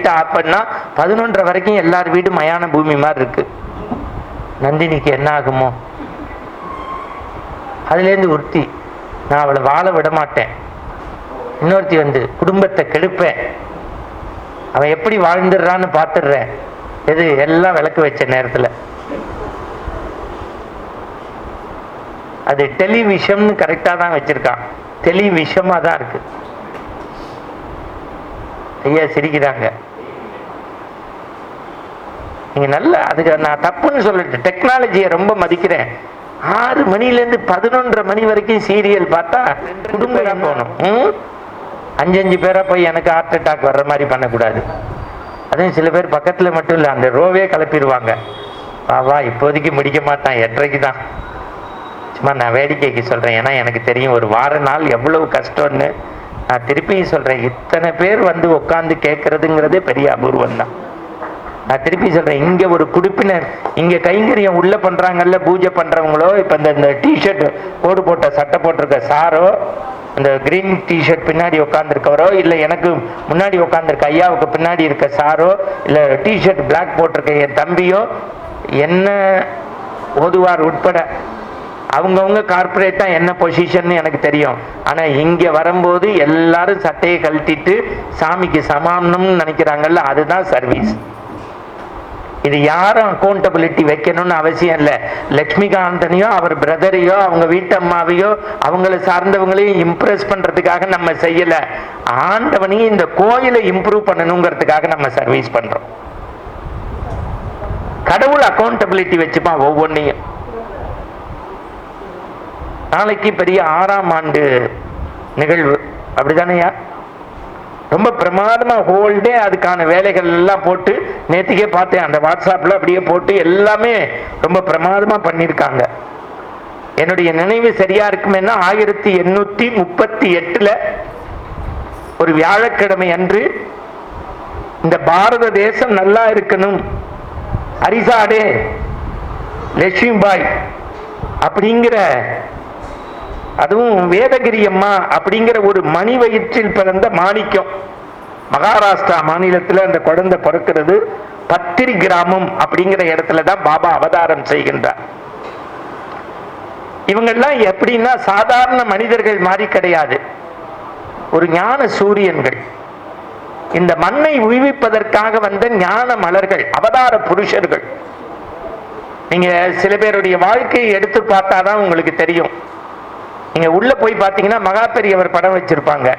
லைட்டை ஆஃப் பண்ணா பதினொன்றரை வரைக்கும் எல்லார் வீடும் மயான பூமி மாதிரி இருக்கு. நந்தினிக்கு என்ன ஆகுமோ? அதுலேருந்து ஒருத்தி நான் அவளை வாழ விட மாட்டேன் இன்னொருத்தி வந்து குடும்பத்தை கெடுப்பேன். அவன் எப்படி வாழ்ந்துடுறான்னு பார்த்துடுறேன் எது எல்லாம் விளக்கு வச்ச நேரத்தில். அது டெலிவிஷம்னு கரெக்டாக தான் வச்சிருக்கான். டெலிவிஷமாக தான் இருக்கு. ஐயா சிரிக்கிறாங்க. நீங்க நல்ல அதுக்கு நான் தப்புன்னு சொல்லிட்டு டெக்னாலஜியை ரொம்ப மதிக்கிறேன். ஆறு மணிலேருந்து பதினொன்றரை மணி வரைக்கும் சீரியல் பார்த்தா குடும்பம் போகணும். ம்? அஞ்சு அஞ்சு பேரா போய் எனக்கு ஹார்ட் அட்டாக் வர்ற மாதிரி பண்ணக்கூடாது. அதுவும் சில பேர் பக்கத்தில் மட்டும் இல்லை அந்த ரோவே கிளப்பிடுவாங்க. வா வா இப்போதைக்கு முடிக்க மாட்டான் எட்டரைக்கு தான். சும்மா நான் வேடிக்கைக்கு சொல்கிறேன் ஏன்னா எனக்கு தெரியும் ஒரு வார நாள் எவ்வளவு கஷ்டம்னு. நான் திருப்பியும் சொல்கிறேன் இத்தனை பேர் வந்து உட்காந்து கேட்கறதுங்கிறதே பெரிய அபூர்வம் தான் நான் திருப்பி சொல்றேன் இங்க ஒரு குடுப்பினர் இங்க கைங்கரியம் உள்ள பண்றாங்கல்ல பூஜை பண்றவங்களோ இப்ப இந்த இந்த டிஷர்ட் கோடு போட்ட சட்டை போட்டிருக்க சாரோ இந்த கிரீன் டிஷர்ட் பின்னாடி உட்காந்துருக்கவரோ இல்ல எனக்கு முன்னாடி உட்காந்துருக்க ஐயாவுக்கு பின்னாடி இருக்க சாரோ இல்ல டிஷர்ட் பிளாக் போட்டிருக்க என் தம்பியோ என்ன ஓதுவார் உட்பட அவங்கவுங்க கார்ப்பரேட்டா என்ன பொசிஷன் எனக்கு தெரியும். ஆனா இங்க வரும்போது எல்லாரும் சட்டையை கழட்டிட்டு சாமிக்கு சமானம்னு நினைக்கிறாங்கல்ல அதுதான் சர்வீஸ் இது யாரும் அக்கௌண்டபிலிட்டி வைக்கணும்னு அவசியம் இல்லை. லக்ஷ்மிகாந்தனையோ அவர் பிரதரையோ அவங்க வீட்டம்மாவையோ அவங்கள சார்ந்தவங்களையும் இம்ப்ரெஸ் பண்றதுக்காக நம்ம செய்யல. ஆண்டவனையும் இந்த கோயிலை இம்ப்ரூவ் பண்ணணுங்கிறதுக்காக நம்ம சர்வீஸ் பண்றோம். கடவுள் அக்கௌண்டபிலிட்டி வச்சுப்பான் ஒவ்வொன்றையும் நாளைக்கு பெரிய ஆறாம் ஆண்டு நிகழ்வு. அப்படிதானேயா? ரொம்ப பிரமாதமா ஹோல்டே அதுக்கான வேலைகள் எல்லாம் போட்டு நேத்திக்கே பார்த்தேன். அந்த வாட்ஸ்அப்ல அப்படியே போட்டு எல்லாமே ரொம்ப பிரமாதமா பண்ணியிருக்காங்க. என்னுடைய நினைவு சரியா இருக்குமேன்னா ஆயிரத்தி எண்ணூத்தி முப்பத்தி எட்டுல ஒரு வியாழக்கிழமை அன்று இந்த பாரத தேசம் நல்லா இருக்கணும். அரிசாடே லட்சுமிபாய் அப்படிங்கிற அதுவும் வேதகிரி அம்மா அப்படிங்கிற ஒரு மணி வயிற்றில் பிறந்த மாணிக்கம். மகாராஷ்டிரா மாநிலத்தில் அந்த குழந்தை பிறக்கிறது பத்திரி கிராமம் அப்படிங்கிற இடத்துல தான் பாபா அவதாரம் செய்கின்றார். இவங்கெல்லாம் எப்படின்னா சாதாரண மனிதர்கள் மாதிரி கிடையாது. ஒரு ஞான சூரியன்கள். இந்த மண்ணை உய்விப்பதற்காக வந்த ஞான மலர்கள் அவதார புருஷர்கள். நீங்க சில பேருடைய வாழ்க்கையை எடுத்து பார்த்தாதான் உங்களுக்கு தெரியும். நீங்க உள்ள போய் பார்த்தீங்கன்னா மகா பெரியவர் படம் வச்சிருப்பாங்க.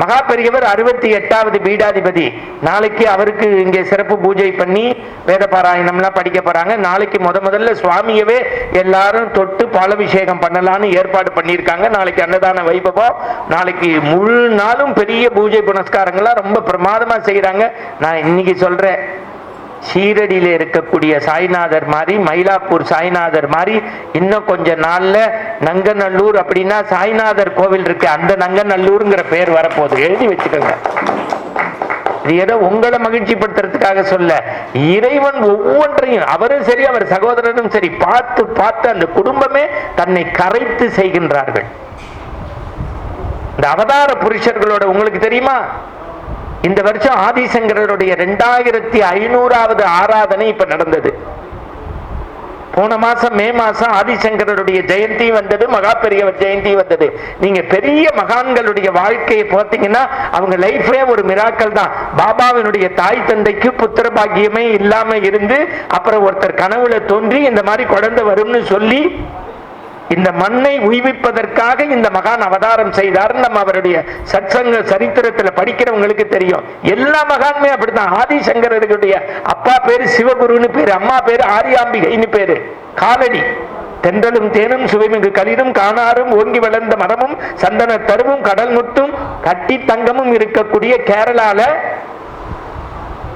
மகா பெரியவர் அறுபத்தி எட்டாவது பீடாதிபதி. நாளைக்கு அவருக்கு இங்கே சிறப்பு பூஜை பண்ணி வேத பாராயணம்லாம் படிக்க போறாங்க. நாளைக்கு முத முதல்ல சுவாமியவே எல்லாரும் தொட்டு பாலபிஷேகம் பண்ணலான்னு ஏற்பாடு பண்ணியிருக்காங்க. நாளைக்கு அன்னதான வைபவம். நாளைக்கு முழு நாளும் பெரிய பூஜை புனஸ்காரங்களாம் ரொம்ப பிரமாதமா செய்யறாங்க நான் இன்னைக்கு சொல்றேன். ஷீரடியில இருக்கக்கூடிய சாய்நாதர் மாதிரி மயிலாப்பூர் சாய்நாதர் மாதிரி இன்னும் கொஞ்ச நாள்ல நங்கநல்லூர் அப்படின்னா சாய்நாதர் கோவில் இருக்கு. அந்த நங்கநல்லூருங்கிற பேர் வரப்போகுது. எழுதி வச்சுக்கோங்க. இது ஏதோ உங்களை மகிழ்ச்சிப்படுத்துறதுக்காக சொல்ல. இறைவன் ஒவ்வொன்றையும் அவரும் சரி அவர் சகோதரனும் சரி பார்த்து பார்த்து அந்த குடும்பமே தன்னை கரைத்து செய்கின்றார்கள். இந்த அவதார புருஷர்களோட உங்களுக்கு தெரியுமா? இந்த வருஷம் ஆதிசங்கரருடைய ரெண்டாயிரத்தி ஐநூறாவது ஆராதனை இப்ப நடந்தது. போன மாசம் மே மாசம் ஆதிசங்கரருடைய ஜெயந்தி வந்தது மகா பெரியவர் ஜெயந்தி வந்தது. நீங்க பெரிய மகான்களுடைய வாழ்க்கையை பார்த்தீங்கன்னா அவங்க லைஃபே ஒரு மிராக்கள் தான். பாபாவினுடைய தாய் தந்தைக்கு புத்திர பாக்கியமே இல்லாம இருந்து அப்புறம் ஒருத்தர் கனவுல தோன்றி இந்த மாதிரி குழந்தை வரும்னு சொல்லி இந்த மண்ணை உய்விப்பதற்காக இந்த மகான் அவதாரம் செய்தார். நம்ம அவருடைய சத்சங்க சரித்திரத்துல படிக்கிறவங்களுக்கு தெரியும். எல்லா மகான்மே அப்படித்தான். ஆதிசங்கரர்களுடைய அப்பா பேரு சிவகுருன்னு பேரு அம்மா பேரு ஆரியாம்பிகைன்னு பேரு. காலடி. தென்றலும் தேனும் சுவைமிகு களிரும் காணாரும் ஓங்கி வளர்ந்த மரமும் சந்தன தருவும் கடல் முட்டும் கட்டி தங்கமும் இருக்கக்கூடிய கேரளால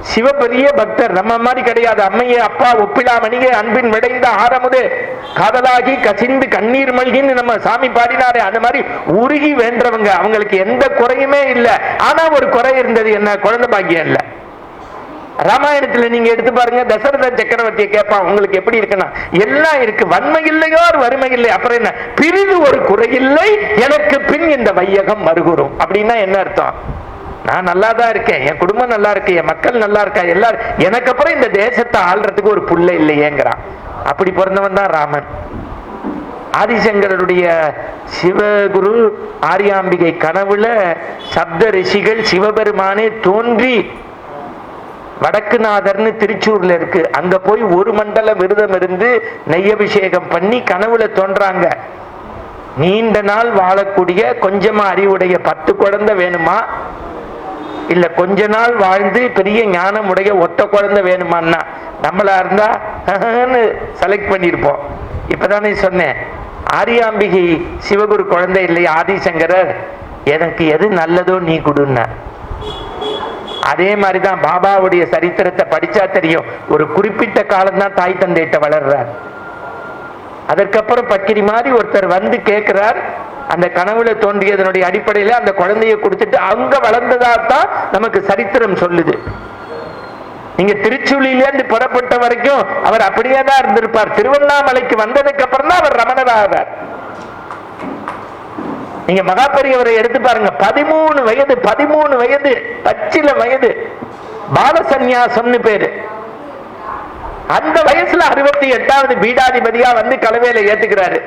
சிவபெரிய பக்தர் நம்ம மாதிரி கிடையாது. அம்மையே அப்பா ஒப்பிலாமணியே அன்பின் விடைந்த ஆரமுது. காதலாகி கசிந்து கண்ணீர் மல்கின்னு நம்ம சாமி பாடினாரே. அந்த மாதிரி உருகி வேண்டவங்க அவங்களுக்கு எந்த குறையுமே இல்லை. ஆனா ஒரு குறை இருந்தது என்ன? குழந்தை பாக்கியம் இல்லை. ராமாயணத்துல நீங்க எடுத்து பாருங்க தசரத சக்கரவர்த்தியை கேட்பான் உங்களுக்கு எப்படி இருக்குன்னா எல்லாம் இருக்கு. வன்மை இல்லையோ ஒரு வறுமை இல்லை. அப்புறம் என்ன? பிரிவு ஒரு குறை இல்லை எனக்கு பின் இந்த வையகம் மறுகுறும். அப்படின்னா என்ன அர்த்தம்? நான் நல்லா தான் இருக்கேன். என் குடும்பம் நல்லா இருக்கு என் மக்கள் நல்லா இருக்கா எல்லாரும் எனக்கு அப்புறம் இந்த தேசத்தை ஆள்றதுக்கு ஒரு புள்ள இல்லையேங்கிறான். அப்படி பிறந்தவன் தான் ராமன். ஆதிசங்கரருடைய சிவகுரு ஆரியாம்பிகை கனவுல சப்த ரிஷிகள் சிவபெருமானே தோன்றி வடக்குநாதர்னு திருச்சூர்ல இருக்கு. அங்க போய் ஒரு மண்டல விரதம் இருந்து நெய்யபிஷேகம் பண்ணி கனவுல தோன்றாங்க. நீண்ட நாள் வாழக்கூடிய கொஞ்சமா அறிவுடைய பத்து குழந்தை வேணுமா? இல்ல கொஞ்ச நாள் வாழ்ந்து பெரிய ஞானம் உடைய ஒத்த குழந்தை வேணுமான்னா நம்மளா இருந்தா செலக்ட் பண்ணியிருப்போம் இப்பதானே சொன்னேன் ஆரியாம்பிகை சிவகுரு குழந்தை இல்லையா ஆதிசங்கரர்? எனக்கு எது நல்லதோ நீ கொடுன்னா. அதே மாதிரிதான் பாபாவுடைய சரித்திரத்தை படிச்சா தெரியும் ஒரு குறிப்பிட்ட காலம்தான் தாய் தந்தையிட்ட வளர்றார். அதற்கப்புறம் பக்கிரி மாதிரி ஒருத்தர் வந்து கேட்கிறார் அந்த கனவுல தோன்றியதனுடைய அடிப்படையில அந்த குழந்தைய கொடுத்துட்டு அங்க வளர்ந்ததா தான் நமக்கு சரித்திரம் சொல்லுது. நீங்க திருச்சுழியிலேருந்து புறப்பட்ட வரைக்கும் அவர் அப்படியே தான் இருந்திருப்பார். திருவண்ணாமலைக்கு வந்ததுக்கு அப்புறம் தான் அவர் ரமணராகிறார் நீங்க மகாபெரியவரை எடுத்து பாருங்க. பதிமூணு வயது பதிமூணு வயது பச்சில வயது. பாலசன்யாசம்னு பேரு. அந்த வயசுல அறுபத்தி எட்டாவது பீடாதிபதியா வந்து கலவையில ஏத்துக்கிறாரு.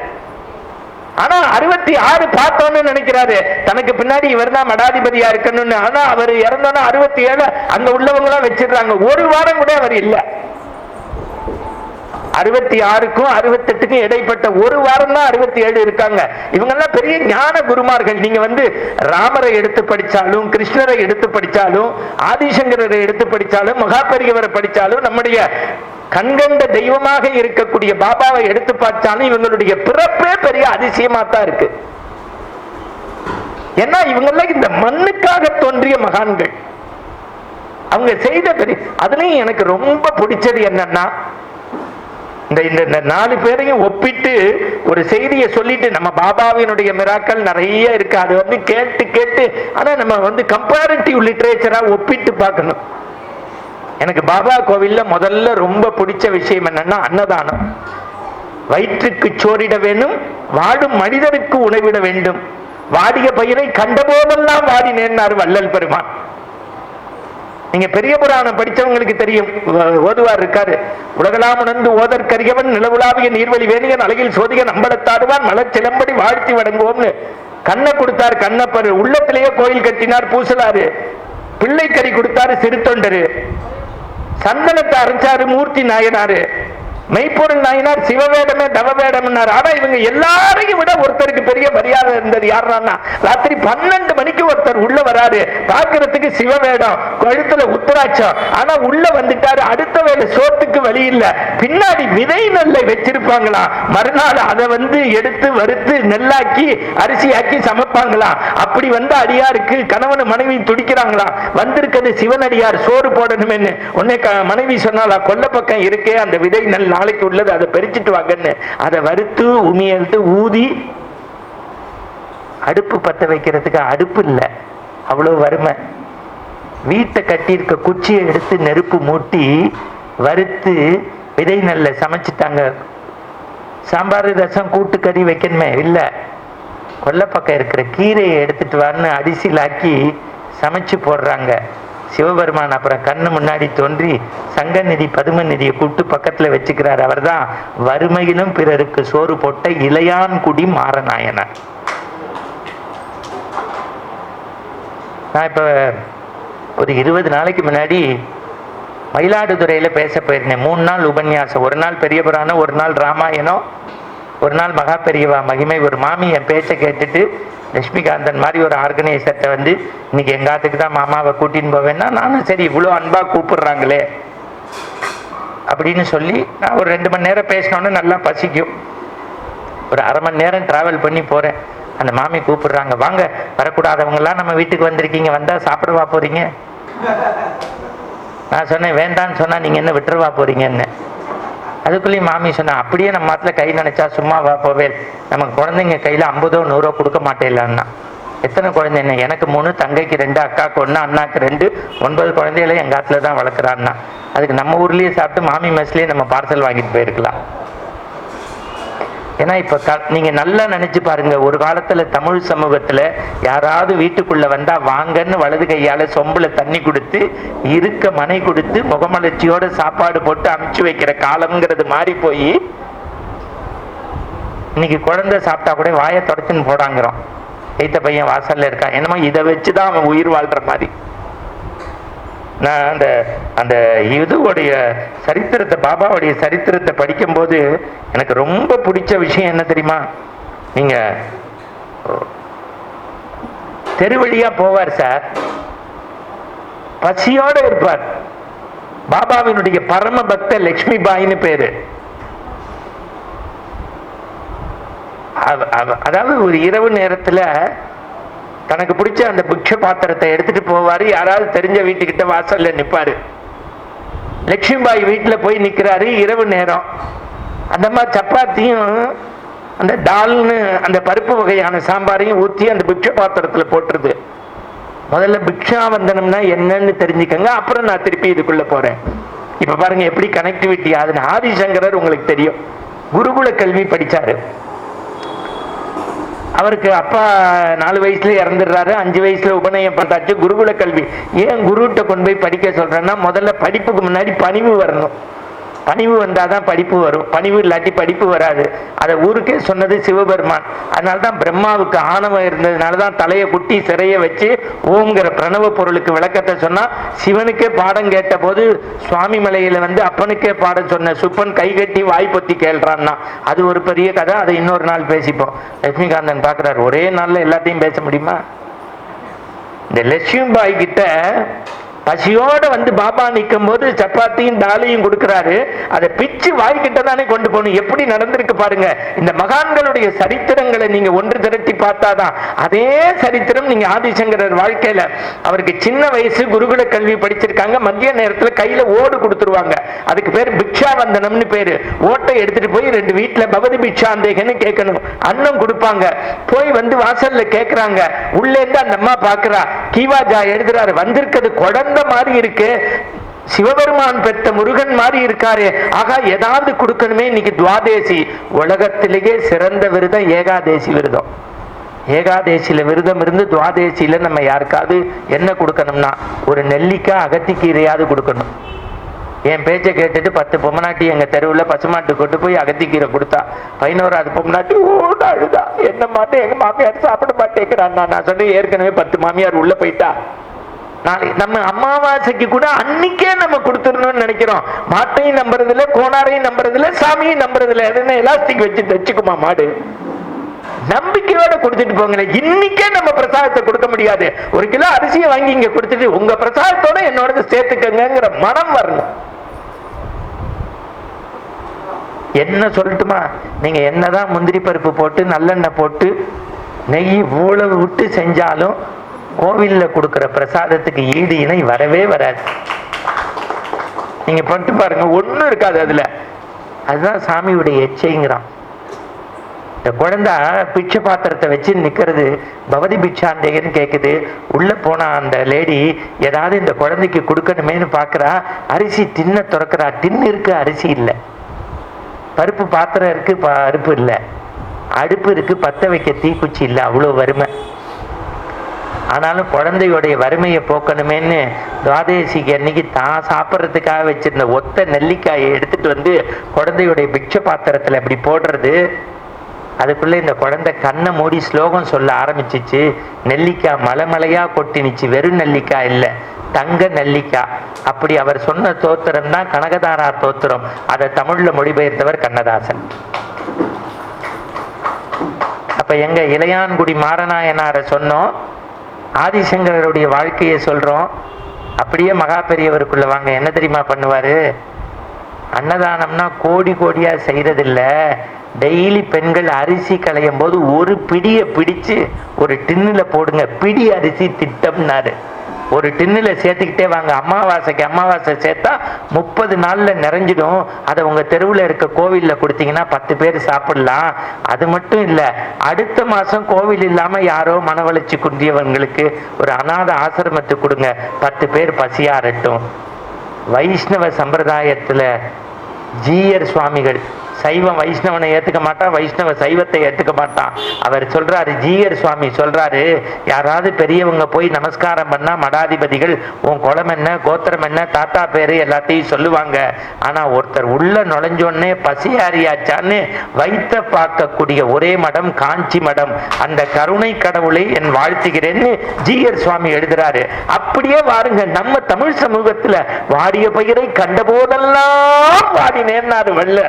ஆனா அறுபத்தி ஆறு பார்த்தோன்னு நினைக்கிறாரு. தனக்கு பின்னாடி இவர் தான் மடாதிபதியா இருக்கணும்னு. ஆனா அவர் இறந்தோன்னா அறுபத்தி ஏழு அங்க உள்ளவங்க எல்லாம் வச்சிடுறாங்க. ஒரு வாரம் கூட அவர் இல்ல. அறுபத்தி ஆறுக்கும் அறுபத்தெட்டுக்கும் இடைப்பட்ட ஒரு வாரம் தான் அறுபத்தி ஏழு இருக்காங்க. இவங்க எல்லாம் பெரிய ஞான குருமார்கள். நீங்க வந்து ராமரை எடுத்து படிச்சாலும் கிருஷ்ணரை எடுத்து படிச்சாலும் ஆதிசங்கரரை எடுத்து படிச்சாலும் மகாபெரியவரை படிச்சாலும் நம்முடைய கண்கண்ட தெய்வமாக இருக்கக்கூடிய பாபாவை எடுத்து பார்த்தாலும் இவங்களுடைய பிறப்பே பெரிய அதிசயமா தான் இருக்கு. ஏன்னா இவங்கெல்லாம் இந்த மண்ணுக்காக தோன்றிய மகான்கள். அவங்க செய்த பெரிய அதுலயும் எனக்கு ரொம்ப பிடிச்சது என்னன்னா இந்த இந்த இந்த நாலு பேரையும் ஒப்பிட்டு ஒரு செய்தியை சொல்லிட்டு நம்ம பாபாவினுடைய மிராக்கள் நிறைய இருக்கு. அது வந்து கேட்டு கேட்டு ஆனா நம்ம வந்து கம்பேரிட்டிவ் லிட்ரேச்சரா ஒப்பிட்டு பார்க்கணும். எனக்கு பாபா கோவில்ல முதல்ல ரொம்ப பிடிச்ச விஷயம் என்னன்னா அன்னதானம். வயிற்றுக்கு சோறிட வேண்டும் வாடும் மனிதருக்கு உணவிட வேண்டும். வாடிய பயிரை கண்டபோதெல்லாம் வாடினேன்னாரு வள்ளல் பெருமான். நீங்க பெரிய புராணம் படித்தவங்களுக்கு தெரியும் ஓதுவார் இருக்காரு. உலகலாம் உணர்ந்து ஓதற்கரியவன் நிலவுலாவிய நீர்வழி வேணியன் அழகில் சோதிகன் அம்பலத்தாடுவான் மலச்சிலம்படி வாழ்த்தி வணங்குவோம்னு. கண்ணை கொடுத்தார் கண்ணப்பர். உள்ளத்திலேயே கோயில் கட்டினார் பூசலாரு பிள்ளைக்கறி கொடுத்தாரு சிறுத்தொண்டரு. சந்தனத்தை அரைச்சாரு மூர்த்தி நாயனாரு. மெய்ப்பொருள் நாயினார் சிவவேடமே தவவேடம்னார். ஆனா இவங்க எல்லாரையும் விட ஒருத்தருக்கு பெரிய மரியாதை இருந்தது யாருன்னா ராத்திரி பன்னெண்டு மணிக்கு ஒருத்தர் உள்ள வராரு. பாக்குறதுக்கு சிவவேடம் கழுத்துல உத்தராட்சம். ஆனா உள்ள வந்துட்டாரு. அடுத்த வேலை சோத்துக்கு வழி இல்ல. பின்னாடி விதை நெல்லை வச்சிருப்பாங்களாம் மறுநாள் அதை வந்து எடுத்து வறுத்து நெல்லாக்கி அரிசியாக்கி சமைப்பாங்களாம் அப்படி வந்து அடியாருக்கு கணவன் மனைவி துடிக்கிறாங்களாம் வந்திருக்கிறது சிவனடியார் சோறு போடணுமேன்னு. உன்னை க- மனைவி சொன்னாலா கொல்ல பக்கம் இருக்கே அந்த விதை நெல் நாளைக்கு உள்ளது அதை பறிச்சுட்டு வாங்கன்னு. அதை வறுத்து உமியல்ட்டு ஊதி அடுப்பு பத்த வைக்கிறதுக்கு அடுப்பு இல்லை. அவ்வளவு வறுமை. வீட்டை கட்டியிருக்க குச்சியை எடுத்து நெருப்பு மூட்டி வறுத்து விதை நல்ல சமைச்சிட்டாங்க. சாம்பார் ரசம் கூட்டு கறி வைக்கணுமே? இல்லை. கொல்லப்பக்கம் இருக்கிற கீரையை எடுத்துட்டு வான்னு அடிசிலாக்கி சமைச்சு போடுறாங்க. சிவபெருமான் அப்புறம் கண்ணு முன்னாடி தோன்றி சங்கநிதி பதுமநிதியை கூப்பிட்டு பக்கத்துல வச்சுக்கிறார். அவர்தான் வறுமையிலும் பிறருக்கு சோறு போட்ட இளையான்குடி மாறநாயனர். நான் இப்ப ஒரு இருபது நாளைக்கு முன்னாடி மயிலாடுதுறையில பேச போயிருந்தேன். மூணு நாள் உபன்யாசம். ஒரு நாள் பெரிய புராணம் ஒரு நாள் ராமாயணம் ஒரு நாள் மகா பெரியவா மகிமை ஒரு மாமி என் பேச்சை கேட்டுட்டு லட்சுமிகாந்தன் மாதிரி ஒரு ஆர்கனைசர்கிட்ட வந்து இன்னைக்கு எங்காத்துக்கு தான் மாமாவை கூட்டின்னு போவேன்னா நானும் சரி இவ்வளோ அன்பாக கூப்பிடுறாங்களே. அப்படின்னு சொல்லி நான் ஒரு ரெண்டு மணி நேரம் பேசினோன்னு நல்லா பசிக்கும். ஒரு அரை மணி நேரம் ட்ராவல் பண்ணி போகிறேன் அந்த மாமி கூப்பிடுறாங்க வாங்க வரக்கூடாதவங்களாம் நம்ம வீட்டுக்கு வந்திருக்கீங்க வந்தால் சாப்பிடவா போகிறீங்க நான் சொன்னேன் வேண்டான்னு சொன்னால் நீங்கள் என்ன விட்டுருவா போகிறீங்கன்னு அதுக்குள்ளேயும் மாமி சொன்னா அப்படியே நம்ம மாத்துல கை நினைச்சா சும்மா போவேல். நமக்கு குழந்தைங்க கையில ஐம்பதோ நூறோ கொடுக்க மாட்டேன்லன்னா எத்தனை குழந்தைங்க எனக்கு மூணு தங்கைக்கு ரெண்டு அக்காவுக்கு ஒன்று அண்ணாக்கு ரெண்டு ஒன்பது குழந்தைகளை எங்க ஆற்றுல தான் வளர்க்குறான்னா. அதுக்கு நம்ம ஊர்லயே சாப்பிட்டு மாமி மெஸ்லயே நம்ம பார்சல் வாங்கிட்டு போயிருக்கலாம். ஏன்னா இப்ப க- நீங்க நல்லா நினைச்சு பாருங்க ஒரு காலத்துல தமிழ் சமூகத்துல யாராவது வீட்டுக்குள்ள வந்தா வாங்கன்னு வலது கையால சொம்புல தண்ணி கொடுத்து இருக்க மனை கொடுத்து முகமலர்ச்சியோட சாப்பாடு போட்டு அமுச்சு வைக்கிற காலம்ங்கிறது மாறி போய் இன்னைக்கு குழந்தை சாப்பிட்டா கூட வாயை தொடச்சுன்னு போடாங்கிறோம் எய்த்த பையன் வாசல்ல இருக்கான். என்னமோ இதை வச்சுதான் அவன் உயிர் வாழ்ற மாதிரி. நான் அந்த அந்த இதுவுடைய சரித்திரத்தை பாபாவுடைய சரித்திரத்தை படிக்கும்போது எனக்கு ரொம்ப பிடிச்ச விஷயம் என்ன தெரியுமா? நீங்க தெரு வழியா போவார் சார். பசியோட இருப்பார். பாபாவினுடைய பரம பக்த லக்ஷ்மி பாயின்னு பேரு. அதாவது ஒரு இரவு நேரத்துல தனக்கு பிடிச்ச அந்த பிக்ஷ பாத்திரத்தை எடுத்துட்டு போவாரு. யாராவது தெரிஞ்ச வீட்டுக்கிட்ட வாசல்ல நிப்பாரு. லட்சுமிபாய் வீட்டுல போய் நிக்கிறாரு. இரவு நேரம். அந்த மாதிரி சப்பாத்தியும் அந்த டால்னு அந்த பருப்பு வகையான சாம்பாரையும் ஊற்றி அந்த பிக்ஷ பாத்திரத்துல போட்டுருது. முதல்ல பிக்ஷாவந்தனம்னா என்னன்னு தெரிஞ்சுக்கங்க. அப்புறம் நான் திருப்பி இதுக்குள்ள போறேன். இப்ப பாருங்க எப்படி கனெக்டிவிட்டி ஆகுதுன்னு. ஆதிசங்கரர் உங்களுக்கு தெரியும். குருகுல கல்வி படிச்சாரு. அவருக்கு அப்பா நாலு வயசுல இறந்துடுறாரு அஞ்சு வயசுல உபநயம் பண்ணாச்சு குருகுல கல்வி. ஏன் குருகிட்ட கொண்டு போய் படிக்க சொல்றேன்னா முதல்ல படிப்புக்கு முன்னாடி பணிவு வரணும். பணிவு வந்தாதான் படிப்பு வரும். பணிவு இல்லாட்டி படிப்பு வராது. அதை ஊருக்கே சொன்னது சிவபெருமான். அதனால தான் பிரம்மாவுக்கு ஆணவம் இருந்ததுனால தான் தலையை குட்டி சிறைய வச்சு ஓங்கிற பிரணவ பொருளுக்கு விளக்கத்தை சொன்னா சிவனுக்கே பாடம் கேட்ட போது சுவாமி மலையில வந்து அப்பனுக்கே பாடம் சொன்ன சுப்பன் கை கட்டி வாய் பொத்தி கேள்றான்னா. அது ஒரு பெரிய கதை. அதை இன்னொரு நாள் பேசிப்போம். லட்சுமிகாந்தன் பார்க்குறாரு ஒரே நாள்ல எல்லாத்தையும் பேச முடியுமா? இந்த லட்சுமி பாய் கிட்ட பசியோட வந்து பாபா நிற்கும் போது சப்பாத்தியும் டாலியும் கொடுக்கிறாரு. அதை பிச்சு வாய்க்கிட்ட தானே கொண்டு போகணும். எப்படி நடந்திருக்கு பாருங்க. இந்த மகான்களுடைய சரித்திரங்களை நீங்க ஒன்று திரட்டி பார்த்தாதான் அதே சரித்திரம் நீங்க ஆதிசங்கரர் வாழ்க்கையில அவருக்கு சின்ன வயசு குருகுல கல்வி படிச்சிருக்காங்க. மதிய நேரத்துல கையில ஓடு கொடுத்துருவாங்க. அதுக்கு பேர் பிக்ஷா வந்தனம்னு பேரு. ஓட்டை எடுத்துட்டு போய் ரெண்டு வீட்டுல பவதி பிக்ஷாந்தேகன்னு கேட்கணும். அன்னம் கொடுப்பாங்க. போய் வந்து வாசல்ல கேட்கிறாங்க உள்ளே இருந்து அந்த அம்மா பாக்குறா. கீவாஜா எழுதுறாரு. வந்திருக்கிறது குழந்தை மாதிரி இருக்கு. சிவபெருமான் பெற்ற முருகன் மாதிரி இருக்காரு. ஆகா ஏதாவது கொடுக்கணுமே இன்னைக்கு துவாதேசி. உலகத்திலேயே சிறந்த விரதம் ஏகாதேசி விரதம். ஏகாதேசியில விரதம் இருந்து துவாதேசியில நம்ம யாருக்காவது என்ன கொடுக்கணும்னா ஒரு நெல்லிக்காய் அகத்திக்கீரையாவது கொடுக்கணும். என் பேச்சை கேட்டுட்டு பத்து பொம்மநாட்டி எங்க தெருவுல பசுமாட்டு கொண்டு போய் அகத்திக்கீரை கொடுத்தா பதினோராது பொம்மநாட்டி ஓட அழுதா. என்ன மாட்டேன் எங்க மாமியார் சாப்பிட மாட்டேங்கிறான் நான் சொன்னேன் ஏற்கனவே பத்து மாமியார் உள்ள போயிட்டா. நாளை நம்ம அமாவாசைக்கு கூட அன்னைக்கே நம்ம கொடுத்துடணும்னு நினைக்கிறோம். மாட்டையும் நம்புறதில்ல கோணாரையும் நம்புறதில்ல சாமியும் நம்புறதில்ல. இல்ல எல்லாத்தையும் எலாஸ்டிக் வச்சு தச்சுக்குமா மாடு? நம்பிக்கையோட கொடுத்துட்டு போங்க இன்னைக்கே நம்ம பிரசாதத்தை கொடுக்க முடியாது. ஒரு கிலோ அரிசியை வாங்கி இங்க கொடுத்துட்டு உங்க பிரசாதத்தோட என்னோட சேர்த்துக்கங்கிற மனம் வரணும். என்ன சொல்லட்டுமா? நீங்க என்னதான் முந்திரி பருப்பு போட்டு நல்லெண்ணெய் போட்டு நெய் ஊழல் விட்டு செஞ்சாலும் கோவில்ல கொடுக்கிற பிரசாதத்துக்கு ஈடு இணை வரவே வராது. நீங்க பண்ணிட்டு பாருங்க ஒன்னும் இருக்காது அதுல. அதுதான் சாமியுடைய எச்சைங்கிறான். இந்த குழந்தா பிச்சை பாத்திரத்தை வச்சு நிக்கிறது பவதி பிச்சாந்தேகன்னு கேக்குது. உள்ள போனா அந்த லேடி ஏதாவது இந்த குழந்தைக்கு கொடுக்கணுமேன்னு பாக்குறா அரிசி தின்ன திறக்கிறா. டின் இருக்கு அரிசி இல்லை. பருப்பு பாத்திரம் இருக்கு பருப்பு இல்லை. அடுப்பு இருக்கு பத்த வைக்க தீக்குச்சி இல்லை அவ்வளோ வறுமை. ஆனாலும் குழந்தையுடைய வறுமையை போக்கணுமேன்னு துவாதேசிக்கு அன்னைக்கு தான் சாப்பிட்றதுக்காக வச்சிருந்த ஒத்த நெல்லிக்காயை எடுத்துட்டு வந்து குழந்தையுடைய பிக்ஷ பாத்திரத்தில் அப்படி போடுறது. அதுக்குள்ளே இந்த குழந்தை கண்ணை மூடி ஸ்லோகம் சொல்ல ஆரம்பிச்சிச்சு. நெல்லிக்காய் மலை மலையா கொட்டினுச்சு. வெறும் நெல்லிக்காய் இல்லை தங்க நெல்லிக்காய். அப்படி அவர் சொன்ன தோத்திரம் தான் கனகதாரா தோத்திரம். அதை தமிழில் மொழிபெயர்த்தவர் கண்ணதாசன். அப்ப எங்க இளையான்குடி மாரநாயனாரை சொன்னோம். ஆதிசங்கரருடைய வாழ்க்கையை சொல்றோம். அப்படியே மகா பெரியவருக்குள்ள வாங்க என்ன தெரியுமா பண்ணுவாரு? அன்னதானம்னா கோடி கோடியா செய்யறதில்ல டெய்லி பெண்கள் அரிசி களையும் போது ஒரு பிடியை பிடிச்சு ஒரு டின்னுல போடுங்க. பிடி அரிசி திட்டம்னாரு. ஒரு டின்னில் சேர்த்துக்கிட்டே வாங்க. அமாவாசைக்கு அமாவாசை சேர்த்தா முப்பது நாளில் நிறைஞ்சிடும். அதை உங்கள் தெருவில் இருக்க கோவிலில் கொடுத்தீங்கன்னா பத்து பேர் சாப்பிடலாம். அது மட்டும் இல்லை அடுத்த மாதம் கோவில் இல்லாமல் யாரோ மனவளர்ச்சி குன்றியவங்களுக்கு ஒரு அநாத ஆசிரமத்தை கொடுங்க. பத்து பேர் பசியாரட்டும் வைஷ்ணவ சம்பிரதாயத்தில் ஜீயர் சுவாமிகள் சைவம் வைஷ்ணவனை ஏற்றுக்க மாட்டான் வைஷ்ணவ சைவத்தை ஏற்றுக்க மாட்டான். அவர் சொல்றாரு ஜீயர் சுவாமி சொல்றாரு யாராவது பெரியவங்க போய் நமஸ்காரம் பண்ணா மடாதிபதிகள் உன் குளம் என்ன கோத்திரம் என்ன தாத்தா பேரு எல்லாத்தையும் சொல்லுவாங்க. ஆனா ஒருத்தர் உள்ள நுழைஞ்சோடனே பசியாரியாச்சான்னு வைத்த பார்க்கக்கூடிய ஒரே மடம் காஞ்சி மடம். அந்த கருணை கடவுளை என் வாழ்த்துகிறேன்னு ஜீயர் சுவாமி எழுதுறாரு. அப்படியே வாருங்க நம்ம தமிழ் சமூகத்துல வாடிய பயிரை கண்ட போதெல்லாம் வாடினேன்னாரு வெள்ள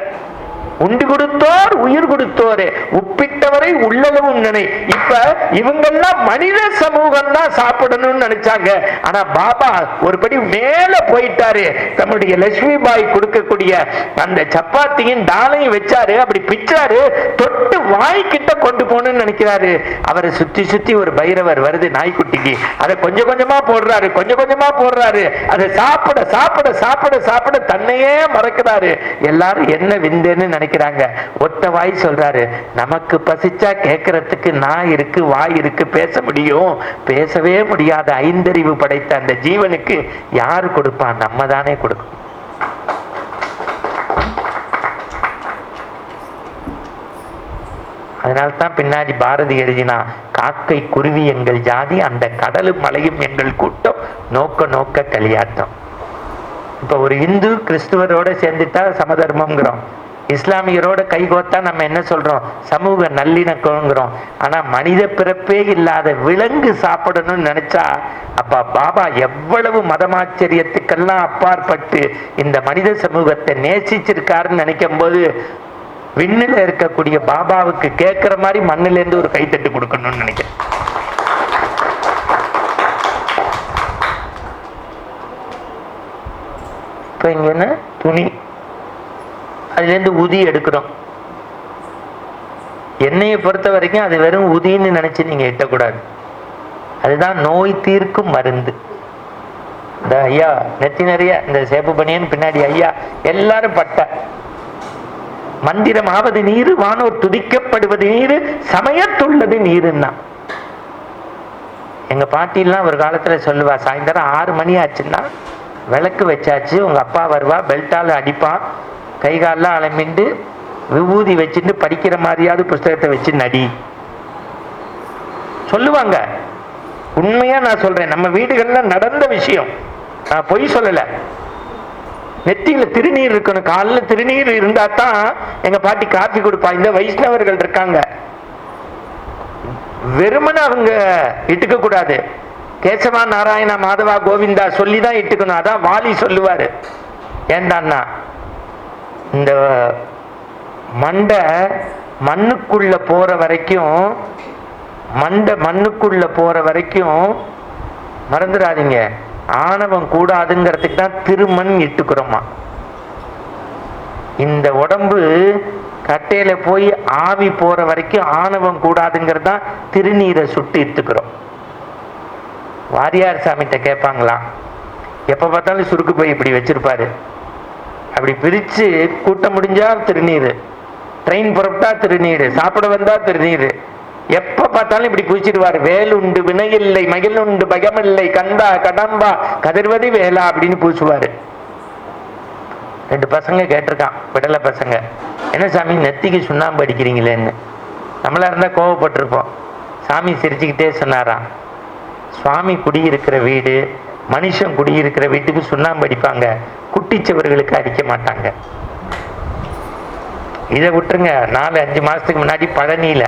உண்டு கொடுத்தோர் உயிர் கொடுத்தோரே. உப்பிட்டவரை உள்ளளவும் நினை. இப்ப இவங்கெல்லாம் மனித சமூகம் தான் சாப்பிடணும்னு நினைச்சாங்க. ஆனா பாபா ஒருபடி மேல போயிட்டாரு. தம்முடைய லட்சுமி பாய் கொடுக்கக்கூடிய அந்த சப்பாத்தியும் தாலையும் வச்சாரு. அப்படி பிச்சாரு. தொட்டு வாய்க்கிட்ட கொண்டு போகணும்னு நினைக்கிறாரு. அவரை சுத்தி சுத்தி ஒரு பைரவர் வருது நாய்க்குட்டிக்கு. அதை கொஞ்சம் கொஞ்சமா போடுறாரு. கொஞ்சம் கொஞ்சமா போடுறாரு. அதை சாப்பிட சாப்பிட சாப்பிட சாப்பிட தன்னையே மறக்கிறாரு. எல்லாரும் என்ன விந்தேன்னு நினைக்கிறாங்க. ஒத்த வாய் சொல்றாரு நமக்கு பசிச்சா கேட்கறதுக்கு நான் இருக்கு வாய் இருக்கு பேச முடியும். பேசவே முடியாத ஐந்தறிவு படைத்த அந்த ஜீவனுக்கு யாரு கொடுப்பான் நம்ம தானே கொடுக்கும் அதனால்தான் பின்னாடி பாரதி எழுதினா காக்கை குருவி எங்கள் ஜாதி அந்த கடலும் மலையும் எங்கள் கூட்டம். நோக்க நோக்க களியாட்டம் இப்ப ஒரு இந்து கிறிஸ்துவரோட சேர்ந்துட்டா சமதர்மம்ங்கிறோம். இஸ்லாமியரோட கைகோத்தா நம்ம என்ன சொல்றோம்? சமூக நல்லிணக்கம்ங்கிறோம். ஆனா மனித பிறப்பே இல்லாத விலங்கு சாப்பிடணும்னு நினைச்சா அப்பா பாபா எவ்வளவு மதமாச்சரியத்துக்கெல்லாம் அப்பாற்பட்டு இந்த மனித சமூகத்தை நேசிச்சிருக்காருன்னு நினைக்கும் போது விண்ணில இருக்கக்கூடிய பாபாவுக்கு கேட்கிற மாதிரி மண்ணில இருந்து ஒரு கைத்தட்டு கொடுக்கணும்னு நினைக்கிறேன். இப்ப இங்க என்ன? துணி. அதுலேருந்து உதி எடுக்கிறோம். எண்ணெயை பொறுத்த வரைக்கும் அது வெறும் உதின்னு நினைச்சு நீங்க எட்டக்கூடாது. அதுதான் நோய் தீர்க்கும் மருந்து. இந்த ஐயா நெத்தி நிறைய இந்த சேப்பு பனியன் பின்னாடி ஐயா எல்லாரும் பட்ட. மந்திரம் ஆவது நீர் வானோர் துதிக்கப்படுவது நீர் சமயத்துள்ளது நீருன்னா. எங்க பாட்டிலாம் ஒரு காலத்துல சொல்லுவா சாயந்தரம் ஆறு மணி ஆச்சுன்னா விளக்கு வச்சாச்சு உங்க அப்பா வருவா பெல்ட்டால அடிப்பான் கை காலெல்லாம் அலமிண்டு விபூதி வச்சுட்டு படிக்கிற மாதிரியாவது புஸ்தகத்தை வச்சு நடி. சொல்லுவாங்க. உண்மையா நான் சொல்றேன். நம்ம வீடுகள்ல நடந்த விஷயம். நான் பொய் சொல்லல. நெத்தியில திருநீர் இருக்கணும். காலைல திருநீர் இருந்தா தான் எங்க பாட்டி காப்பி கொடுப்பா. இந்த வைஷ்ணவர்கள் இருக்காங்க. வெறுமனே அவங்க இட்டுக்க கூடாது. கேசவா நாராயணா மாதவா கோவிந்தா சொல்லி தான் இட்டுக்கணும். அதான் வாலி சொல்லுவாரு. ஏண்டான்னா இந்த மண்டை மண்ணுக்குள்ள போற வரைக்கும் மண்டை மண்ணுக்குள்ள போற வரைக்கும் மறந்துடாதீங்க. ஆணவம் கூடாதுங்கிறதுக்கு தான் திருமண் இட்டுக்கிறோமா. இந்த உடம்பு கட்டையில போய் ஆவி போற வரைக்கும் ஆணவம் கூடாதுங்கிறது தான் திருநீரை சுட்டு இட்டுக்கிறோம். வாரியார் சாமிகிட்ட கேட்பாங்களாம். எப்ப பார்த்தாலும் சுருக்கு போய் இப்படி வச்சிருப்பாரு. அப்படி பிரித்து கூட்டம் முடிஞ்சால் திருநீர். ட்ரெயின் புறப்பட்டா திருநீர். சாப்பிட வந்தா திருநீர். எப்ப பார்த்தாலும் இப்படி பூச்சிடுவார் வேலுண்டு வினையில்லை மகிழுண்டு பகமில்லை கண்டா கடம்பா கதிர்வதி வேலா அப்படின்னு பூசுவாரு. ரெண்டு பசங்க கேட்டிருக்கான் விடலை பசங்க. என்ன சாமி நெத்திக்கு சுண்ணாம்பு அடிக்கிறீங்களேன்னு. நம்மளா இருந்தா கோவப்பட்டிருப்போம். சாமி சிரிச்சுக்கிட்டே சொன்னாராம். சுவாமி குடியிருக்கிற வீடு மனுஷன் குடியிருக்கிற வீட்டுக்கு சுண்ணாம்பு அடிப்பாங்க. குட்டிச்சவர்களுக்கு அடிக்க மாட்டாங்க. இதை விட்டுருங்க. நாலு அஞ்சு மாசத்துக்கு முன்னாடி பழனியில்.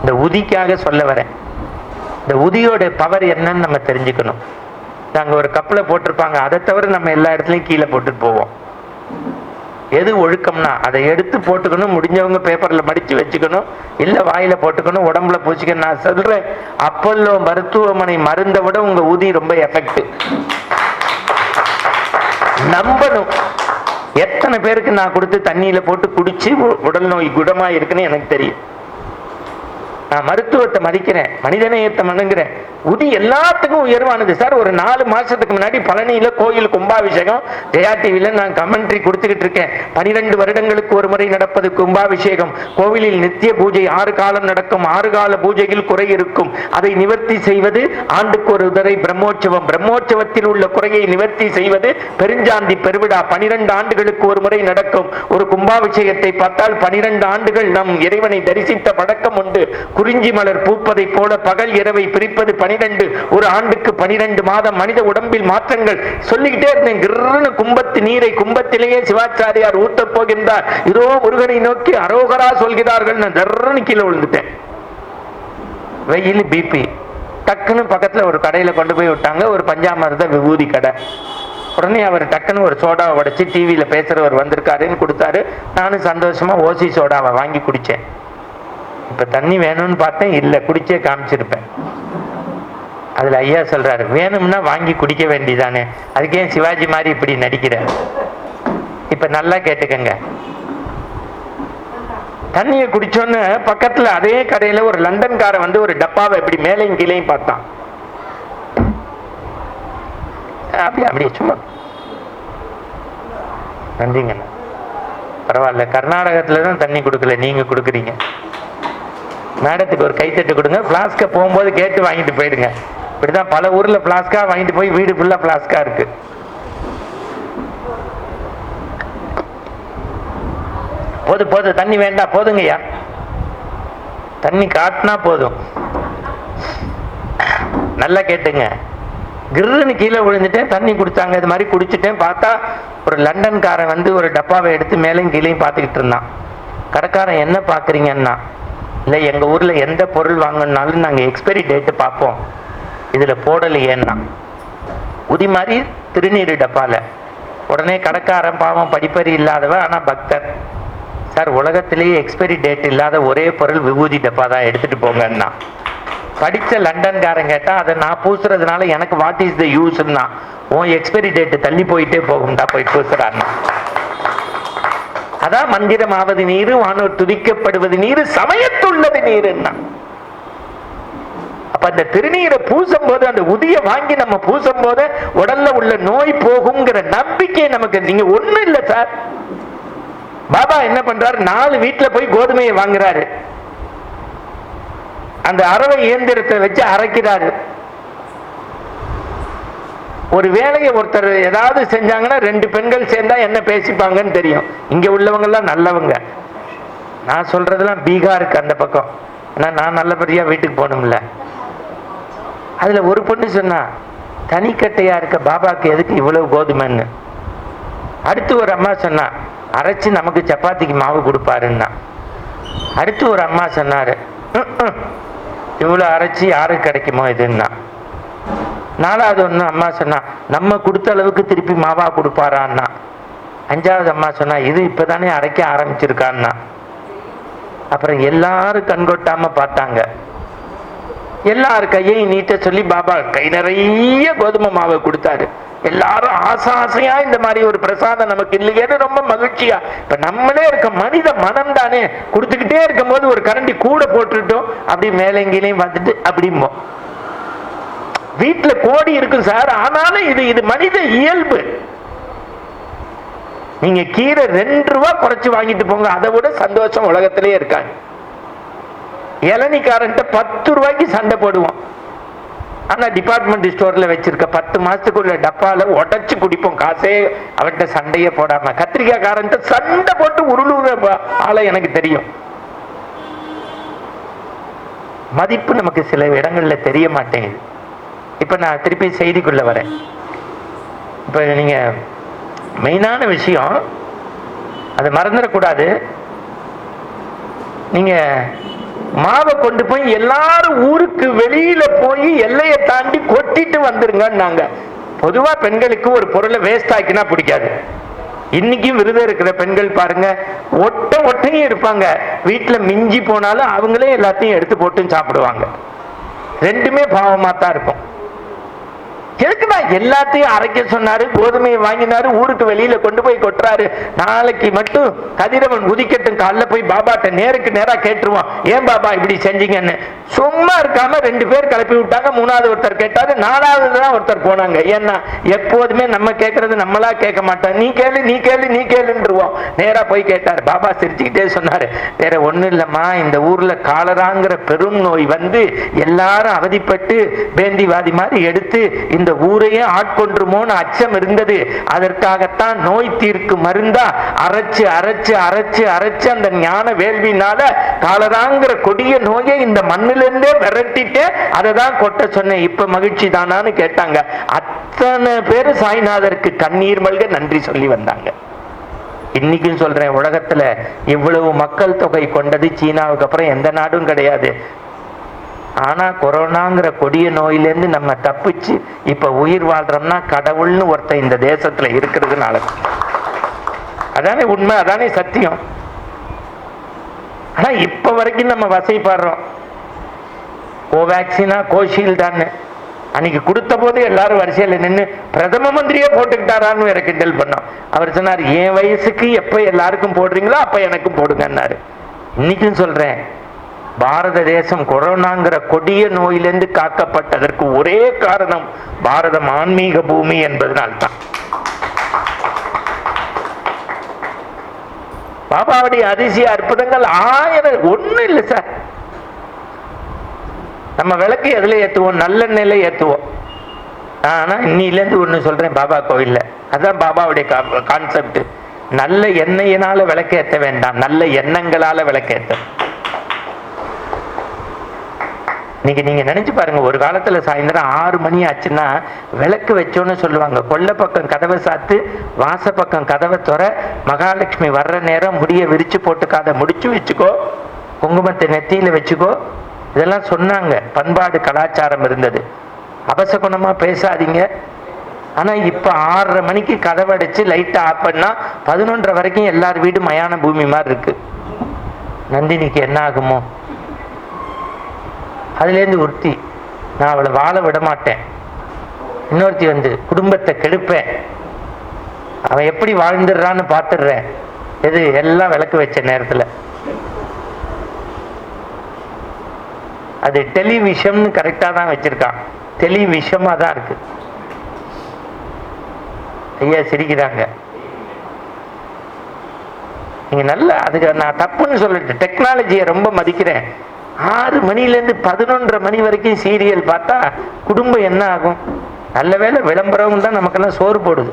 இந்த உதிக்காக சொல்ல வரேன். இந்த உதியோட பவர் என்னன்னு நம்ம தெரிஞ்சுக்கணும். நாங்கள் ஒரு கப்பில் போட்டிருப்பாங்க. அதை தவிர நம்ம எல்லா இடத்துலையும் கீழே போட்டுட்டு போவோம். எது ஒழுக்கம்னா அதை எடுத்து போட்டுக்கணும் முடிஞ்சவங்க பேப்பரில் மடித்து வச்சுக்கணும் இல்லை வாயில் போட்டுக்கணும் உடம்புல பூச்சிக்கணும் நான் சொல்கிறேன் அப்பல்லோ மருத்துவமனை மருந்தை விட உங்கள் ஊதி ரொம்ப எஃபெக்ட் நம்பணும். எத்தனை பேருக்கு நான் கொடுத்து தண்ணியில் போட்டு குடிச்சு உ- உடல் நோய் குடமாக இருக்குன்னு எனக்கு தெரியும். நான் மருத்துவத்தை மதிக்கிறேன் மனிதநேயத்தை மணங்குறேன் உதி எல்லாத்துக்கும் உயர்வானது. சார் ஒரு நாலு மாசத்துக்கு முன்னாடி பழனியில கோயில் கும்பாபிஷேகம். ஜெயா டிவியில நான் கமெண்ட்ரி கொடுத்துக்கிட்டு இருக்கேன். பனிரெண்டு வருடங்களுக்கு ஒரு முறை நடப்பது கும்பாபிஷேகம். கோவிலில் நித்திய பூஜை ஆறு காலம் நடக்கும். ஆறு கால பூஜையில் குறை இருக்கும். அதை நிவர்த்தி செய்வது ஆண்டுக்கு ஒரு உதரை பிரம்மோற்சவம். பிரம்மோற்சவத்தில் உள்ள குறையை நிவர்த்தி செய்வது பெருஞ்சாந்தி பெருவிழா. பனிரெண்டு ஆண்டுகளுக்கு ஒரு முறை நடக்கும். ஒரு கும்பாபிஷேகத்தை பார்த்தால் பனிரெண்டு ஆண்டுகள் நம் இறைவனை தரிசித்த பழக்கம் உண்டு. குறிஞ்சி மலர் பூப்பதை போல பகல் இரவை பிரிப்பது பனிரெண்டு ஒரு ஆண்டுக்கு பனிரெண்டு மாதம் மனித உடம்பில் மாற்றங்கள். சொல்லிக்கிட்டே இருந்தேன் கிருன்னு கும்பத்து நீரை கும்பத்திலேயே சிவாச்சாரியார் ஊத்தப் போகின்றார். இதோ முருகனை நோக்கி அரோகரா சொல்கிறார்கள் நான் தர்றன்னு கீழே விழுந்துட்டேன். வெயில் பிபி டக்குன்னு பக்கத்துல ஒரு கடையில கொண்டு போய் விட்டாங்க ஒரு பஞ்சாமிரத விபூதி கடை. உடனே அவர் டக்குன்னு ஒரு சோடாவை உடைச்சு டிவியில பேசுறவர் வந்திருக்காருன்னு கொடுத்தாரு. நானும் சந்தோஷமா ஓசி சோடாவை வாங்கி குடிச்சேன். இப்போ தண்ணி வேணும்னு பார்த்தேன் இல்லை குடிச்சே காமிச்சிருப்பேன். அதில் ஐயா சொல்றாரு வேணும்னா வாங்கி குடிக்க வேண்டியதானே? அதுக்கு ஏன் சிவாஜி மாதிரி இப்படி நடிக்கிற? இப்போ நல்லா கேட்டுக்கங்க. தண்ணியை குடிச்சோன்னு பக்கத்தில் அதே கடையில் ஒரு லண்டன்கார வந்து ஒரு டப்பாவை இப்படி மேலையும் கீழையும் பார்த்தான். அப்படி அப்படியே சும்மா. நன்றிங்கண்ணா. பரவாயில்ல கர்நாடகத்தில் தான் தண்ணி கொடுக்கல நீங்க கொடுக்குறீங்க. மேடத்துக்கு ஒரு கைத்தட்டு கொடுங்க. பிளாஸ்கை போகும்போது கேட்டு வாங்கிட்டு போயிடுங்க. இப்படிதான் பல ஊர்ல பிளாஸ்கா வாங்கிட்டு போய் வீடு ஃபுல்லா பிளாஸ்கா இருக்கு. போது போது தண்ணி வேண்டாம் போதுங்கய்யா. தண்ணி காட்டினா போதும். நல்லா கேட்டுங்க. கிருன்னு கீழே விழுந்துட்டேன் தண்ணி குடிச்சாங்க. இது மாதிரி குடிச்சிட்டேன். பார்த்தா ஒரு லண்டன்காரன் வந்து ஒரு டப்பாவை எடுத்து மேலேயும் கீழேயும் பார்த்துக்கிட்டு இருந்தான். கடைக்காரன் என்ன பார்க்குறீங்கன்னா இல்லை எங்கள் ஊரில் எந்த பொருள் வாங்கினாலும் நாங்கள் எக்ஸ்பைரி டேட்டு பார்ப்போம். இதில் போடலையேன்னா உதி மாதிரி திருநீர் டப்பால. உடனே கடைக்காரன் பாவம் படிப்பறி இல்லாதவன் ஆனால் பக்தர். சார் உலகத்திலேயே எக்ஸ்பைரி டேட் இல்லாத ஒரே பொருள் விபூதி டப்பா தான் எடுத்துகிட்டு போங்கன்னா படித்த லண்டன்காரன் கேட்டால் அதை நான் பூசுறதுனால எனக்கு வாட் இஸ் த யூஸ்ன்னா உன் எக்ஸ்பைரி டேட்டு தள்ளி போயிட்டே போகும்டா போய் பூசுறான்னா. அதான் மந்திரமாவது நீரு வானோர் துதிக்கப்படுவது நீரு சமயத்துள்ளது நீருன்னா அப்ப அந்த திருநீரை பூசும் போது அந்த உதிய வாங்கி நம்ம பூசும் போது உடல்ல உள்ள நோய் போகுங்கிற நம்பிக்கை நமக்கு நீங்க ஒண்ணு இல்லை சார். பாபா என்ன பண்றாரு? நாலு வீட்டுல போய் கோதுமையை வாங்குறாரு. அந்த அரவை இயந்திரத்தை வச்சு அரைக்கிறாரு. ஒரு வேலையை ஒருத்தர் ஏதாவது செஞ்சாங்கன்னா ரெண்டு பெண்கள் சேர்ந்தா என்ன பேசிப்பாங்கன்னு தெரியும். இங்க உள்ளவங்கெல்லாம் நல்லவங்க. நான் சொல்றதெல்லாம் பீகாருக்கு அந்த பக்கம். ஏன்னா நான் நல்லபடியா வீட்டுக்கு போகணும்ல. அதுல ஒரு பொண்ணு சொன்னா தனிக்கட்டையா இருக்க பாபாக்கு எதுக்கு இவ்வளவு கோதுமைன்னு? அடுத்து ஒரு அம்மா சொன்னா அரைச்சு நமக்கு சப்பாத்திக்கு மாவு கொடுப்பாருன்னா. அடுத்து ஒரு அம்மா சொன்னாரு இவ்வளோ அரைச்சி இவ்வளவு அரைச்சு யாருக்கு கிடைக்குமோ இதுன்னா? நாலாவது ஒண்ணு அம்மா சொன்னா நம்ம கொடுத்த அளவுக்கு திருப்பி மாவா கொடுப்பாரான்னா. அஞ்சாவது அம்மா சொன்னா இது இப்பதானே அரைக்க ஆரம்பிச்சிருக்கான்னா. அப்புறம் எல்லாரும் கண்கொட்டாம பார்த்தாங்க. எல்லார் கையையும் நீட்ட சொல்லி பாபா கை நிறைய கோதுமை மாவை கொடுத்தாரு. எல்லாரும் ஆசை ஆசையா இந்த மாதிரி ஒரு பிரசாதம் நமக்கு இல்லையேன்னு ரொம்ப மகிழ்ச்சியா. இப்ப நம்மளே இருக்க மனித மனம் தானே. கொடுத்துக்கிட்டே இருக்கும்போது ஒரு கரண்டி கூட போட்டுட்டோம். அப்படி மேலங்கிலையும் பார்த்துட்டு அப்படிம்போம். வீட்டில் கோடி இருக்கும் சார் ஆனாலும் இது இது மனித இயல்பு. நீங்க கீரை ரெண்டு ரூபா குறைச்சு வாங்கிட்டு போங்க அதை விட சந்தோஷம் உலகத்திலே இருக்காங்க இளநிக்காரன்ட்ட பத்து ரூபாய்க்கு சண்டை போடுவோம். ஆனா டிபார்ட்மெண்ட் ஸ்டோர்ல வச்சிருக்க பத்து மாசத்துக்குள்ள டப்பால உடச்சு குடிப்போம். காசே அவன்கிட்ட சண்டையே போடாம. கத்திரிக்காய்க்காரன்ட்ட சண்டை போட்டு உருளுற ஆளை எனக்கு தெரியும். மதிப்பு நமக்கு சில இடங்கள்ல தெரிய மாட்டேங்குது. இப்போ நான் திருப்பி செய்திக்குள்ளே வரேன். இப்போ நீங்கள் மெயினான விஷயம் அதை மறந்துடக்கூடாது நீங்கள் மாவை கொண்டு போய் எல்லாரும் ஊருக்கு வெளியில போய் எல்லையை தாண்டி கொட்டிட்டு வந்துருங்கன்னாங்க பொதுவாக பெண்களுக்கு ஒரு பொருளை வேஸ்ட் ஆக்கினா பிடிக்காது. இன்னைக்கும் விரதம் இருக்கிற பெண்கள் பாருங்க ஒட்ட ஒட்டையும் இருப்பாங்க. வீட்டில் மிஞ்சி போனாலும் அவங்களே எல்லாத்தையும் எடுத்து போட்டு சாப்பிடுவாங்க. ரெண்டுமே பாவமாக தான் இருக்கும். எதுக்குடா எல்லாத்தையும் அரைக்க சொன்னாரு கோதுமையை வாங்கினாரு ஊருக்கு வெளியில கொண்டு போய் கொட்டுறாரு. நாளைக்கு மட்டும் கதிரவன் உதிக்கட்டும் காலைல போய் பாபாட்ட நேருக்கு நேரா கேட்டுருவான். ஏன் பாபா இப்படி செஞ்சீங்கன்னு? சும்மா இருக்காம ரெண்டு பேர் கிளப்பி விட்டாங்க. மூணாவது ஒருத்தர் கேட்டாரு நாலாவது தான் ஒருத்தர் போனாங்க. ஏன்னா எப்போதுமே நம்ம கேட்கறது நம்மளா கேட்க மாட்டோம். நீ கேளு நீ கேளு நீ கேளுன்றுவோம். நேரா போய் கேட்டாரு. பாபா சிரிச்சுக்கிட்டே சொன்னாரு வேற ஒண்ணும் இல்லம்மா. இந்த ஊர்ல காலராங்கிற பெரும் நோய் வந்து எல்லாரும் அவதிப்பட்டு பேந்திவாதி மாதிரி எடுத்து இந்த ஊரையே ஆட்கொன்றுமோன்னு அச்சம் இருந்தது. அதற்காகத்தான் நோய் தீர்க்கு மருந்தா அரைச்சு அரைச்சு அரைச்சு அரைச்சு அந்த ஞான வேள்வினால காலராங்கிற கொடிய நோயை இந்த மண்ணிலிருந்தே விரட்டிட்டு அதை தான் கொட்ட சொன்னேன். இப்ப மகிழ்ச்சி தானான்னு கேட்டாங்க. அத்தனை பேர் சாய்நாதருக்கு கண்ணீர் மல்க நன்றி சொல்லி வந்தாங்க. இன்னைக்கும் சொல்றேன் உலகத்துல இவ்வளவு மக்கள் தொகை கொண்டது சீனாவுக்கு அப்புறம் எந்த நாடும் கிடையாது. ஆனா கொரோனாங்கிற கொடிய நோயிலேருந்து நம்ம தப்பிச்சு இப்ப உயிர் வாழ்றோம்னா கடவுள்னு ஒருத்தன் இந்த தேசத்துல இருக்கிறதுனால. அதானே உண்மை அதானே சத்தியம். ஆனா இப்ப வரைக்கும் நம்ம வசைப்படுறோம். கோவேக்சினா கோஷீல்டான்னு. அன்னைக்கு கொடுத்த போது எல்லாரும் வரிசையில நின்று பிரதம மந்திரியே போட்டுக்கிட்டாரான்னு வேற கிண்டல் பண்ணோம். அவர் சொன்னார் என் வயசுக்கு எப்ப எல்லாருக்கும் போடுறீங்களோ அப்ப எனக்கும் போடுங்கன்னாரு. இன்னைக்கும் சொல்றேன். பாரத தேசம் கொரோனாங்கிற கொடிய நோயிலிருந்து காக்கப்பட்டதற்கு ஒரே காரணம் பாரதம் ஆன்மீக பூமி என்பதனால்தான். பாபாவுடைய அதிசய அற்புதங்கள் ஆயிரம் ஒண்ணும் இல்லை சார். நம்ம விளக்கு எதுல ஏத்துவோம்? நல்லெண்ணெயில ஏத்துவோம். ஆனா இன்னிலேருந்து ஒண்ணு சொல்றேன் பாபா கோவில்ல. அதான் பாபாவுடைய கான்செப்ட் நல்ல எண்ணெயினால விளக்கேற்ற வேண்டாம். நல்ல எண்ணங்களால விளக்கேற்ற இன்னைக்கு நீங்க நினைச்சு பாருங்க ஒரு காலத்துல சாயந்தரம் ஆறு மணி ஆச்சுன்னா விளக்கு வச்சோன்னு சொல்லுவாங்க. கொல்ல பக்கம் கதவை சாத்து வாச பக்கம் கதவை துற மகாலட்சுமி வர்ற நேரம் முடிய விரிச்சு போட்டுக்காத முடிச்சு வச்சுக்கோ குங்குமத்தை நெத்தியில வச்சுக்கோ. இதெல்லாம் சொன்னாங்க. பண்பாடு கலாச்சாரம் இருந்தது. அபசகுணமா பேசாதீங்க. ஆனா இப்ப ஆறரை மணிக்கு கதவை அடிச்சு லைட்டை ஆஃப் பண்ணா பதினொன்றரை வரைக்கும் எல்லார் வீடும் மயான பூமி மாதிரி இருக்கு. நந்தினிக்கு என்ன ஆகுமோ? அதுலேருந்து ஒருத்தி நான் அவளை வாழ விட மாட்டேன் இன்னொருத்தி வந்து குடும்பத்தை கெடுப்பேன். அவன் எப்படி வாழ்ந்துடுறான்னு பார்த்துடுறேன். எது எல்லாம் விளக்கு வச்ச நேரத்துல. அது டெலிவிஷம்னு கரெக்டாக தான் வச்சிருக்கான். டெலிவிஷமாக தான் இருக்கு. ஐயா சிரிக்கிறாங்க. நீங்க நல்ல அதுக்கு நான் தப்புன்னு சொல்லிட்டு டெக்னாலஜியை ரொம்ப மதிக்கிறேன். ஆறு மணிலேருந்து பதினொன்றரை மணி வரைக்கும் சீரியல் பார்த்தா குடும்பம் என்ன ஆகும்? நல்ல வேளை விளம்பரம் தான் நமக்கெல்லாம் சோறு போடுது.